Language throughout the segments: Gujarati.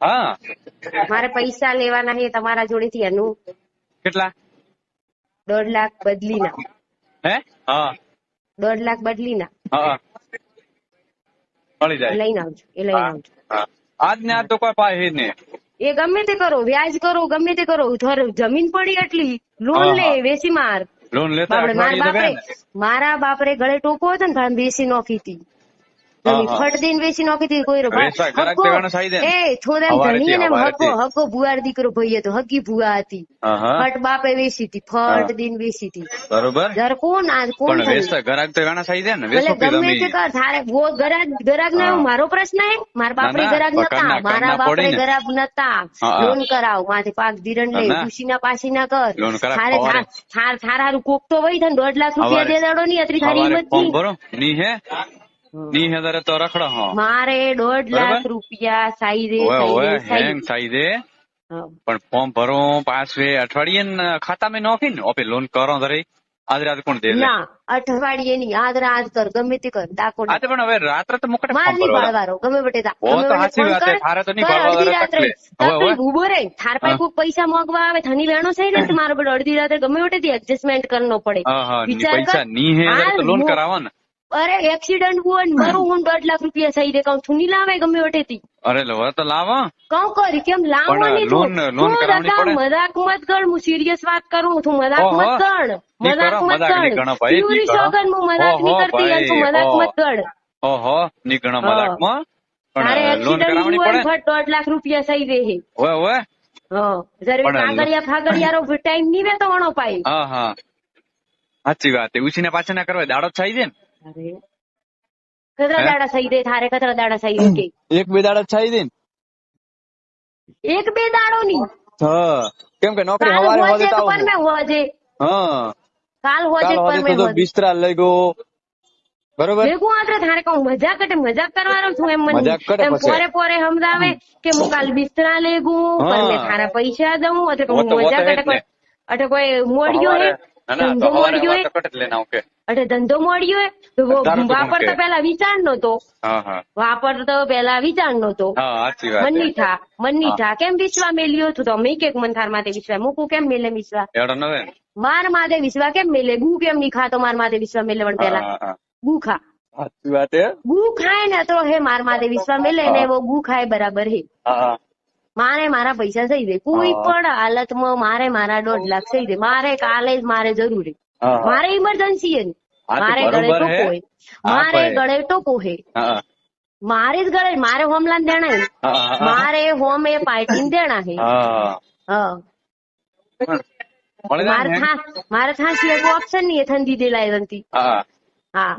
હા. મારે પૈસા લેવાના છે તમારા જોડેથી એનું કેટલા? દોઢ લાખ બદલીના. હે? હા. દોઢ લાખ બદલીના. હા. મળી જાય. લઈને આવજો એ લઈને આવજો. આજને આ તો કોઈ પાસે નહીં. એ ગમે તે કરો વ્યાજ કરો ગમે તે કરો. ધર જમીન પડી એટલી. લોન લે વેસી માર. લોન લેતા મારા બાપરે મારા બાપરે ગળે ટોકો હતો ને ભાઈ બેસી નોખી હતી જમીન હા, હા. ફટ દઈને વેચી નોખી તી કોઈ રો- વેચાય, ગરાક હક્કો- દેવાનો સાઈ દે ને. એ થોડા ધણીએ ને ભુવાર દીકરો ભાઈ હતો હકી ભુવા હતી. ફટ બાપે વેચી હતી ફટ દિન વેચી હતી. બરોબર? જર કોણ આ કોણ તો સાઈ દે ને ભલે ગમે તે કર તારે વો ગરાગ ગરાગ ના મારો પ્રશ્ન હે? મારા બાપરે ગરાગ નતા મારા બાપરે ગરાગ નતા. લોન કરાવ માથે પાક ધીરણ લે. ખુશી ના. પાછી ના કર. થારે થાર થાર થાર હારું કોક તો વઈ થાય ને દોઢ લાખ રૂપિયા. દે દાડો ની અત્રી થારી હિંમતની ની હે? ની હજારે તો રખડા હો. મારે દોઢ લાખ રૂપિયા સાઈદે ઓય સાઈ ઓય દે સાઈ હેંગ સાઈદે પણ ફોર્મ ભરો પાછવે અઠવાડિયે ને ખાતામાં નોખી ને? ઓપે લોન કરો ધરે. આજ રાત કોણ દે ના અઠવાડિયે ની આજ રાત કર ગમે તે કર દાકો આજે પણ હવે રાત્રે તો મુકટે માર ભરવા પાડવાનો ગમે બટે દા ઓ તો બટે વાત છે. થારે તો ની કર પાડવા અડધી વાળા રાત્રે તકલીફ. હવે, ઊભો રે થાર પાસે હા. પૈસા માંગવા આવે થની વેણો છે ને મારો બેટો અડધી રાત્રે ગમે વટેથી એડજસ્ટમેન્ટ કરનો પડે. વિચાર પૈસા ની હે તો લોન હું- કરાવો ને. અરે એક્સિડન્ટ હું ને મારું હું દોઢ લાખ રૂપિયા સહી દે કહું છું નહીં લાવે ગમે વટેથી અરે લો તો લાવા. કહું કરી કેમ પડે. મજાક મત કર હું સિરિયસ વાત કરું છું મજાક મત કર મજાક મત કર. ગણો પ્યુરી સોગન હું મજાક નહીં કરતી તું મજાક મત કર. ઓહો ની ઘણા મજાકમાં અરે એક્સિડન્ટ હું પડે? દોઢ લાખ રૂપિયા સહી દે હે ઓય. ઓય પણ કાગળિયા ફાગળિયારો ટાઈમ નહીં વેતો વણો પાય હા હા. સાચી વાત ઉછીને પાછા ના કરવા દાડો થાય છે ને. કતરા દાડા સહી દે થારે કતરા દાડા સહી દે એક બે દાડા થાય દે એક બે દાડો ની હા. કેમ કે નોકરી હવારે હોજે તો પણ મે હોજે. હા. કાલ હોજે પણ મે હોજે. બિસ્તરા લઈ ગયો. બરોબર? ભેગું આતરે થારે કહું મજાક કટે મજાક કરવાનો છું એમ મને. મજાક કટે એમ પોરે પોરે સમજાવે કે હું કાલ બિસ્તરા લેગું ગયો પણ મે થારા પૈસા દઉં એટલે મજાક કટે અટે કોઈ ને. અટે કોઈ મોડ્યો હે ના ના તો હવારે મોડ્યો હે કટ લેના ઓકે અટે ધંધો મળ્યો તો વાપરતા કે? પેલા વિચાર નતો વાપરતો પેલા વિચાર નતો મનની થા મનની થા કેમ વિશ્વા મેલ્યો તું તો મેં કેક મન થાર માથે વિશ્વા મૂકું કેમ મેલે વિશ્વા ને? માર માથે વિશ્વા કેમ મેલે? ગુ કેમ નહીં ખાતો માર માથે વિશ્વા મેલે પણ પેલા. ગુ ખા. સાચી વાત હે ગુ ખાય ને તો હે માર માથે વિશ્વા મેલે ને હા. વો ગુ ખાય બરાબર હે. મારે મારા પૈસા થઈ દે કોઈ. પણ હાલતમાં મારે મારા દોઢ લાખ થઈ દે મારે કાલે જ મારે જરૂરી. મારે ઇમરજન્સી હે મારે ગળે ટોકો હે. મારે. ગળે ટોકો હે મારે જ ગળે મારે હોમલાન દેણા હે મારે હોમ એ પાર્ટી દેણા હે મારે થા મારે થા સિવાય કોઈ ઓપ્શન નહીં ઠંડી દેલાય રંતી હા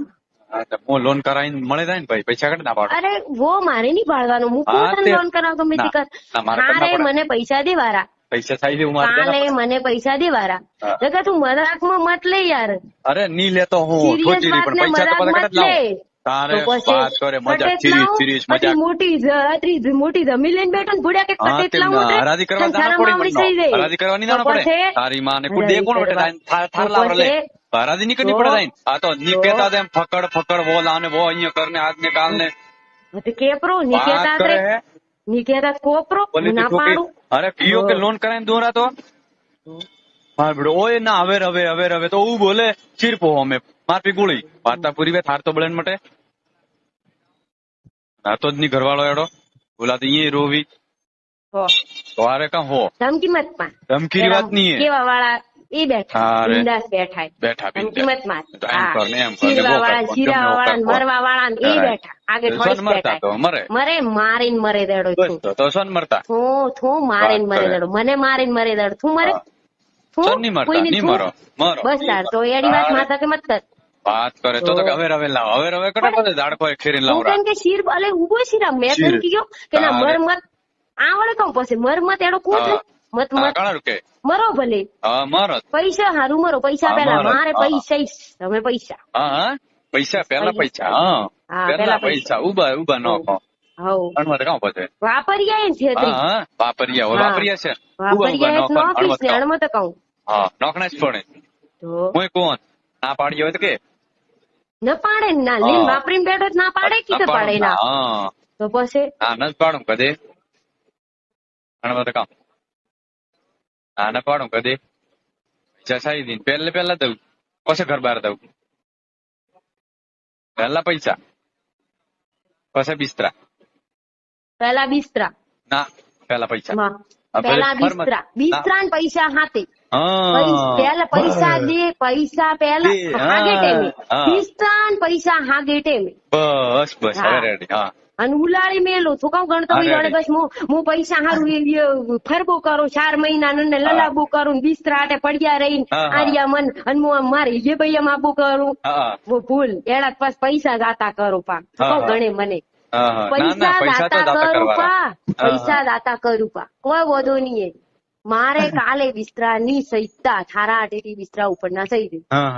લોન કરાવીને મળે જાય ને ભાઈ? પૈસા કટ ના પાડો. અરે વો મારે નહીં પાડવાનું. હું કોણ લોન કરાવતો મેં ના, કર. મારે. મને પૈસા દેવારા. પૈસા થાય છે મારે કાલે મને પૈસા દેવારા હા. જગા તું મજાકમાં મત લે યાર. અરે ની લેતો હું. વાત પણ પૈસા તો બધા કટ લે. તારે વાત કરે મજાક સિરીઝ સિરીઝ મજાક. મોટી રાત્રી મોટી જમી લઈને બેઠો ને ભૂડ્યા કે હા એટલા તેમ હરાજી કરવા તને પડે જાય. હરાજી કરવાની નહીં પડે? તારી માને કોઈ દે કોણ બેટા થાર થાર લાવ લે? હરાજી ની કની પડે તાઈને. આ તો ની કેતા કહેતા ફકડ ફકડ વો લાને વો અહીંયા કરને આજને કાલને. તો કેપરો વાત નિકેતા રે નિકેતા કોપરો ના પાડું. અરે પીઓ કે. લોન કરાવીને દોરા તો? માર બેડો ઓય ના હવે હવે હવે હવે તો હું બોલે ચીરપો અમે. માર પી ગોળી વાર્તા પૂરી વે થાર તો બળન મટે. આ તો જ ની ઘરવાળો એડો બોલા તો અહીંયા રોવી. હો. તો આરે કા હો? ધમકી મત પા ધમકી વાત નહીં કેવા વાળા એ બેઠા બિંદાસ બેઠા હે. બેઠા બિંદાસ. ધમકી મત માર તો એમ કર ને એમ કર ને ચીરવા વો કર, વાળા મરવા વાળા એ બેઠા. આગળ મરતા બેઠા મરે. મરે મારીને મરે દેડો તો સોન મરતા હું થું મારીને મરે દેડો. મને મારીને મરે દેડો. તું મરે? બસ તાર. તો એડી વાત. માથા કે મત કર. વાત કરે તો તો હવે રવે લાવ. હવે રવે કટો બધે દાડકો એક ખેરીને હું લાવરા. કેમ કે શીર અલે ઊભો શીરા મેં. તને કીધું કે ના. મર મત આવડે કમ પછી મર મત એડો કોણ હા. મત મત મરો ભલે. મરો. પૈસા હારું મરો પૈસા પેલા મારે. પૈસા તમે પૈસા. હા હા. પૈસા પેલા પૈસા. હા. હા, પેલા પૈસા. ઊભા ઊભા નો કહો. હવ. હા હા. વાપરિયા હોય વાપરિયા છે. નો કહો. હા નોખણા જ પડે હું કોણ? ના પાડી હોય તો કે? ન પાડે ના લીન વાપરીને બેઠો તો ના પાડે કે ના પાડે ના. હા. તો પછી? ના પાડું કદે. ગણપત કામ આને પાડું કદી. જસાઈ દીન પહેલે પહેલા દઉં પછી ઘર બહાર દઉં. પહેલા પૈસા પછી બિસ્તરા. પેલા બિસ્તરા. ના પહેલા પૈસા. ફરમત- બિસ્તરા. બિસ્તરા ને પૈસા હાથે. હા પેલા પૈસા દે પૈસા દે, હાગે ટેમે બિસ્તરા ને પૈસા હાગે ટેમે બસ બસ રેડી હા. અને ઉલાળી મેલું. શું કઉ ગણતો રેડી. બસ હું પૈસા હારું ફરબો કરું ચાર મહિના ને લલાબો કરું બિસ્તરા આટે પડ્યા રહીને હા, હા. આર્યા મન. અને હું મારે જે ભાઈ આબુ કરું. હું ભૂલ. એડા પાસ પૈસા જાતા કરું પા. શું. ગણે મને. પૈસા દાતા દાતા કરું પા. પૈસા દાતા કરું પા. કોઈ વધો નહીં. મારે કાલે બિસ્તરા ની સહિતતા થારા આટેથી બિસ્તરા ઉપર ના સહી દે. હા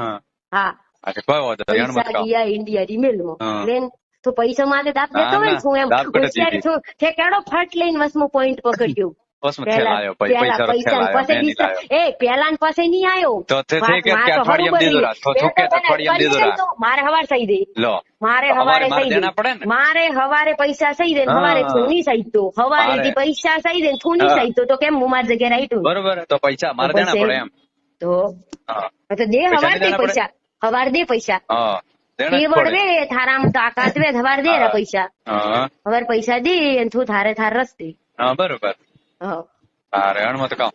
હા. પૈસા ગયા ઇન્ડિયા રિમેલ મો તો પૈસા માટે દાપ દેતો હોય શું એમ હોશિયારી. છું. કેડો ફટ લઈને વસમો પોઈન્ટ પકડ્યું. મારે હવાર સહી દે. મારે હવારે મારે સહી દે મારે હવારે પૈસા સહી દે ને હવારે થોની સહી તો હવારે. પૈસા સહી દે ને થોની હા. સહી તો કેમ હું મારી જગ્યાએ રાઈટું બરોબર તો પૈસા મારે દેના પડે એમ. તો દે હવાર દે પૈસા. હવાર દે પૈસા. થારામ દે રા પૈસા. હવાર પૈસા દે અને તું થારે થાર રસ્તે. હા બરોબર. હા. અરે હણમત કામ.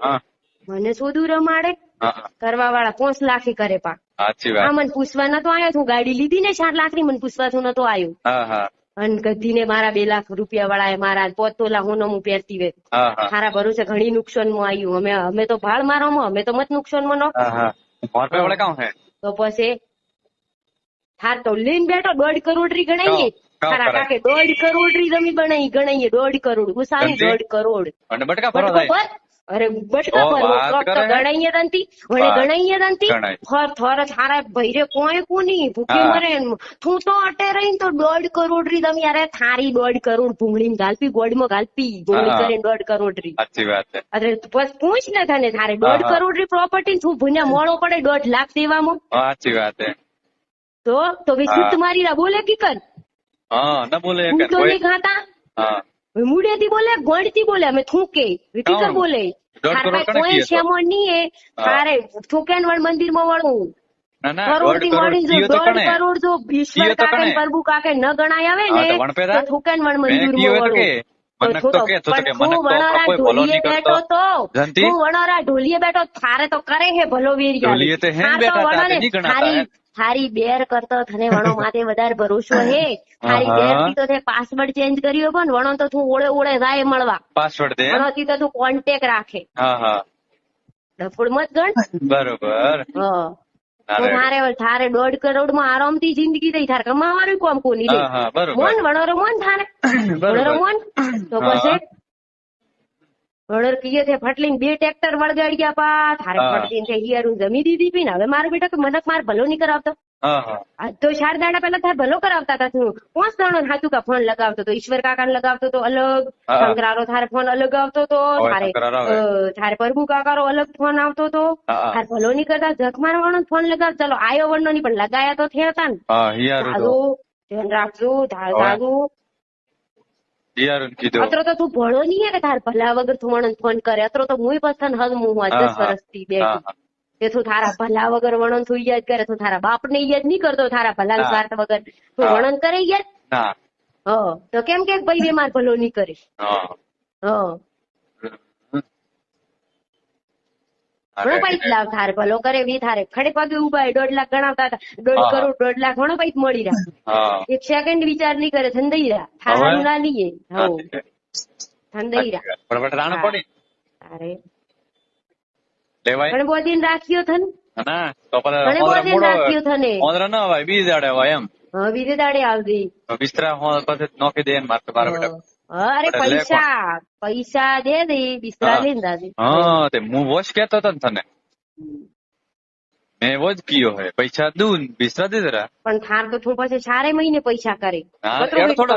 હા. મને શોધું રમાડે. કરવા વાળા પાંચ લાખી કરે પા સાચી વાત. મને પૂછવા નતો આવ્યો હું ગાડી લીધી ને ચાર લાખની મને પૂછવા તું નતો આવ્યો અને કદી ને મારા બે લાખ રૂપિયા વાળા એ મારા પોત તોલા હું હું પહેરતી વે મારા ભરોસે ઘણી નુકસાનમાં આવ્યું અમે અમે તો ભાળ મારો અમે તો મત નુકસાનમાં નો મોર વળે કામ હે તો પછી થાર તો લઈને બેઠો દોઢ કરોડ રી ગણાઈએ તારા કાકે દોઢ કરોડ રી જમી બનાવી ગણાઈએ. દોઢ કરોડ. ગુસાઈ દોઢ કરોડ. અને બટકા પર અરે બટકા ટ્રક તો? ગણાઈએ દંતી વળે ગણાઈએ દંતી ગણાય. થર થર થારા ભૈરે કોઈ કોની? ભૂખે. મરે તું તો અટે રહીને તો દોઢ કરોડ રી તમે યાર થારી દોઢ કરોડ ભૂંગળી ગાલપી ગોળમાં ગાલપી. ગોળી. કરીને દોઢ કરોડ રી. સાચી વાત છે. અરે બસ પૂછ ને તને થારે દોઢ કરોડ રી પ્રોપર્ટી તું ભૂન્યા મોડો પડે દોઢ લાખ દેવામાં. સાચી વાત છે. તો તો હા. તમારી બોલે કી કર? હા ના બોલે કે હું તો નહીં ખાતા હા. મુડેથી બોલે ગોળથી બોલે અમે થૂકે. વિકીકર બોલે. તાર કોઈ શેમણ નહીં એ. તારે થૂકેન વળ મંદિરમાં વળવું. ના ના કરોડથી મળી જો દોઢ કરોડ જો ઈશ્વર કાકે પ્રભુ કાકે ન ગણાય આવે ને તો મંદિરમાં વળવું. મનક તો કે તો કે વણોરા કોઈ ભલો ઢોલીએ નહીં બેઠો કરતો તો જંતી? તું વણોરા ઢોલીએ બેઠો થારે તો કરે હે ભલો વીર ઢોલીએ તો હેન બેઠા તા, નહીં ગણાતા થારી બેર કરતો તને વણો માથે વધારે ભરોસો હે. થારી બેર તો તે પાસવર્ડ ચેન્જ કર્યો પણ વણો તો તું ઓળે ઓળે જાય મળવા. પાસવર્ડ દે વણો થી તો તું કોન્ટેક રાખે. હા હા ડફોડ મત ગણ. બરોબર. હા. તો અરે. થારે થારે દોઢ કરોડમાં આરામથી જિંદગી થઈ થારે કમાવાનું કોમ કોની રે મોન વણોરો મોન થારે વણોરો મોન? તો. પછી? વણોર કીએ છે ફટલીન બે ટ્રેક્ટર વળગાડ્યા પા થારે ફટલીન છે હિયારું જમી દીધી પી ને. હવે મારો બેટા મનક માર ભલો નહીં કરાવતો. તો ચાર દાડા પહેલા તાર ભલો કરાવતા હતા તું પાંચ દાડો હાથું કા ફોન લગાવતો તો ઈશ્વર કાકા લગાવતો તો અલગ. શંકરારો થારે ફોન અલગ આવતો તો થારે થારે પ્રભુ કાકારો અલગ ફોન આવતો તો હા. ભલો નહીં કરતા જખમાર વાળો ફોન લગાવ ચલો આયો વર્ણો નહીં પણ લગાયા તો થયા હતા ને. હિયારું ધ્યાન રાખજો ધા- હવે. ધાગુ. અત્રો તો તું ભણો નહીં કે તાર ભલા વગર તું વણન ફોન કરે? અત્રો તો મુય પસંદ હદ હું આ દસ વર્ષથી બેઠી. હા તે તારા ભલા વગર વણન તું યાદ કરે તું તારા બાપ ને યાદ નહીં કરતો તારા ભલા સ્વાર્થ વગર. તું વર્ણન વણન કરે યાદ? હ. તો કેમ કે ભાઈ બે માર ભલો નહીં કરે? હા. હ. ઘણો પૈસ લાવ થારે ભલો કરે બી થારે ખડે પગે ઊભા દોઢ લાખ ગણાવતા હતા. દોઢ કરોડ દોઢ લાખ ઘણો પૈસ મળી રહ્યા. એક સેકન્ડ વિચાર નહીં કરે થંદઈ રહ્યા? થારાનું ના લઈએ. હો. થંદઈ રહ્યા. પણ બટ રાણ હા. પડી તારે લેવાય? પણ બોધીને રાખ્યો થન? ના. તો રાખ્યો થને? ઓંદરા ના હોય બીજ દાડે હોય એમ. હા બીજે દાડે આવતી બિસ્તરા હો પછી નોખી દે ને મારે મારા બેટા અરે અરે પૈસા પૈસા દે દે બિસ્તરા. લઈને દાદી હા તે હું વોશ કેતો તને. મેં એવો જ કીયો હે. પૈસા દઉં બિસ્તરા દે જરા. પણ થાર તો તું પછી ચારે મહિને પૈસા કરે. હા એડ થોડો?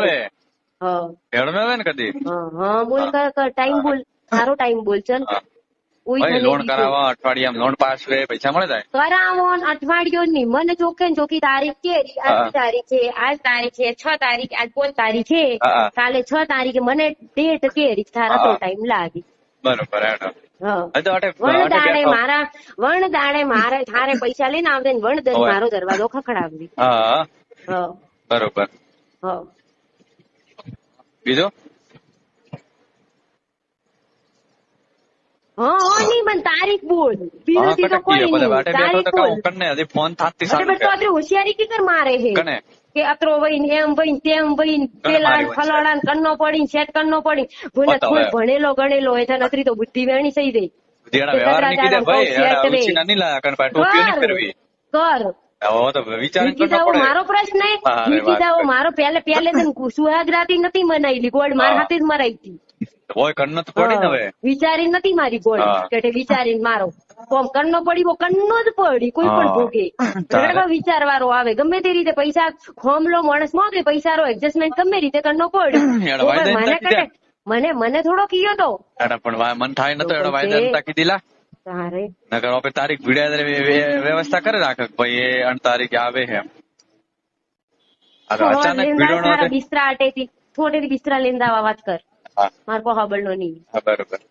હા. એડ મેં કદી. હા, હા બોલ કર ટાઈમ બોલ. સારો ટાઈમ બોલ ચલ. લોન કરાવવા અઠવાડિયામાં લોન પાસ હોય પૈસા મળે જાય કરાવો અઠવાડિયો ની મને ચોખ્ખે ને તારીખ કે આજ તારીખ છે આજ તારીખ છે છ તારીખ આજ પાંચ તારીખ છે. હા, હા. કાલે છ તારીખે મને ડેટ કે તારા તો ટાઈમ લાગે. બરોબર હેડો. હા. હવે તો અટે વણ અટે દાડે બેઠો. મારા વણ દાડે મારે થારે પૈસા લઈને આવજે ને વણ દઈને મારો દરવાજો હા બરોબર. બીજો? હા હા નહીં પણ તારીખ બોલ. હા બીજું તો કટકી કોઈ બધા નહીં. વાટે બેઠો તારીખ તો બોલ. કાં અતરો વહીને એમ વહીને તેમ વહીને પેલા ફલાણા કન્નો પડીને શેટ કન્નો પડી ભૂલે બતાવો ભણેલો ગણેલો હોય તો નકરી તો બુદ્ધિ વેણી થઈ ગઈ. જેના વ્યવહારની કીધે ભાઈ ઉછીના નહીં લાયા નહીં કર. પડે. મારો પ્રશ્ન. મારો પહેલે પહેલે સુહાગરાતી નથી મનાયેલી. ગોળ મારા. હાથે જ મરાઈ હતી. હોય કન્નો તો પડી ને હવે. વિચારી નથી મારી ગોળી. કે તે વિચારીને મારો. કોમ કન્નો પડી વો કન્નો જ પડી કોઈ પણ ભોગે. વિચાર વાળો આવે ગમે તે રીતે પૈસા ખોમલો માણસ મોગે પૈસાનો એડજસ્ટમેન્ટ ગમે રીતે કન્નો પડી. મને કટે. મને મને થોડો કીયો તો. પણ મન થાય નતો તો વાયદા તાકી દીલા તારે. નકર ઓપે તારીખ ભીડ્યા વ્યવસ્થા કરે રાખે ભાઈ એ અણ તારીખ આવે હે અચાનક ભીડો નો બિસ્તરા આટેથી. થોડેથી બિસ્તરા લેંદાવા વાત કર. માર કો હબળ નો નહીં બરોબર.